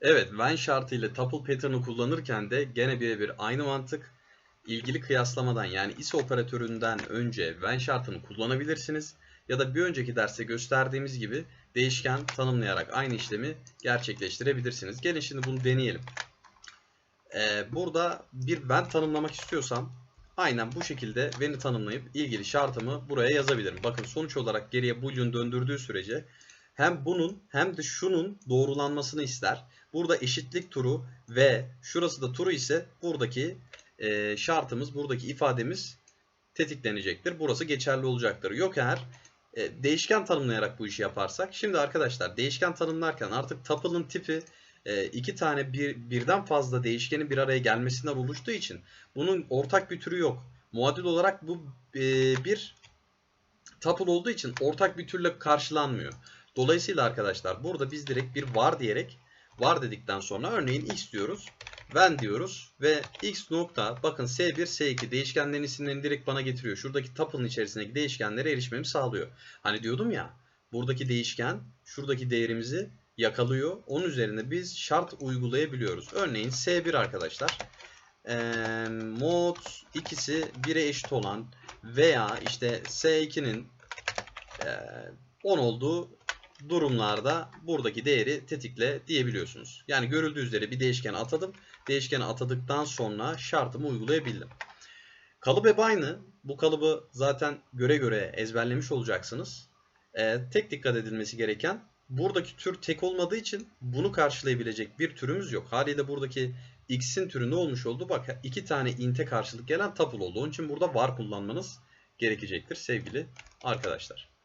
Evet, when şartı ile tuple pattern'ı kullanırken de gene birebir aynı mantık. İlgili kıyaslamadan yani is operatöründen önce when şartını kullanabilirsiniz. Ya da bir önceki derste gösterdiğimiz gibi değişken tanımlayarak aynı işlemi gerçekleştirebilirsiniz. Gelin şimdi bunu deneyelim. Ee, burada bir when tanımlamak istiyorsam aynen bu şekilde when'i tanımlayıp ilgili şartımı buraya yazabilirim. Bakın sonuç olarak geriye boolean döndürdüğü sürece hem bunun hem de şunun doğrulanmasını ister. Burada eşitlik turu ve şurası da turu ise buradaki e, şartımız, buradaki ifademiz tetiklenecektir. Burası geçerli olacaktır. Yok eğer e, değişken tanımlayarak bu işi yaparsak. Şimdi arkadaşlar değişken tanımlarken artık tuple'ın tipi e, iki tane bir, birden fazla değişkenin bir araya gelmesinden oluştuğu için bunun ortak bir türü yok. Muadil olarak bu e, bir tuple olduğu için ortak bir türle karşılanmıyor. Dolayısıyla arkadaşlar burada biz direkt bir var diyerek var dedikten sonra örneğin x diyoruz. When diyoruz ve x nokta bakın s1 s2 değişkenlerin isimlerini direkt bana getiriyor. Şuradaki tuple'ın içerisindeki değişkenlere erişmemi sağlıyor. Hani diyordum ya buradaki değişken şuradaki değerimizi yakalıyor. Onun üzerine biz şart uygulayabiliyoruz. Örneğin s1 arkadaşlar e, mod ikisi 1'e eşit olan veya işte s2'nin e, 10 olduğu durumlarda buradaki değeri tetikle diyebiliyorsunuz. Yani görüldüğü üzere bir değişkene atadım. Değişkene atadıktan sonra şartımı uygulayabildim. Kalıp hep aynı. Bu kalıbı zaten göre göre ezberlemiş olacaksınız. Ee, tek dikkat edilmesi gereken buradaki tür tek olmadığı için bunu karşılayabilecek bir türümüz yok. Haliyle buradaki x'in türü ne olmuş oldu? Bak iki tane int'e karşılık gelen tuple oldu. Onun için burada var kullanmanız gerekecektir sevgili arkadaşlar.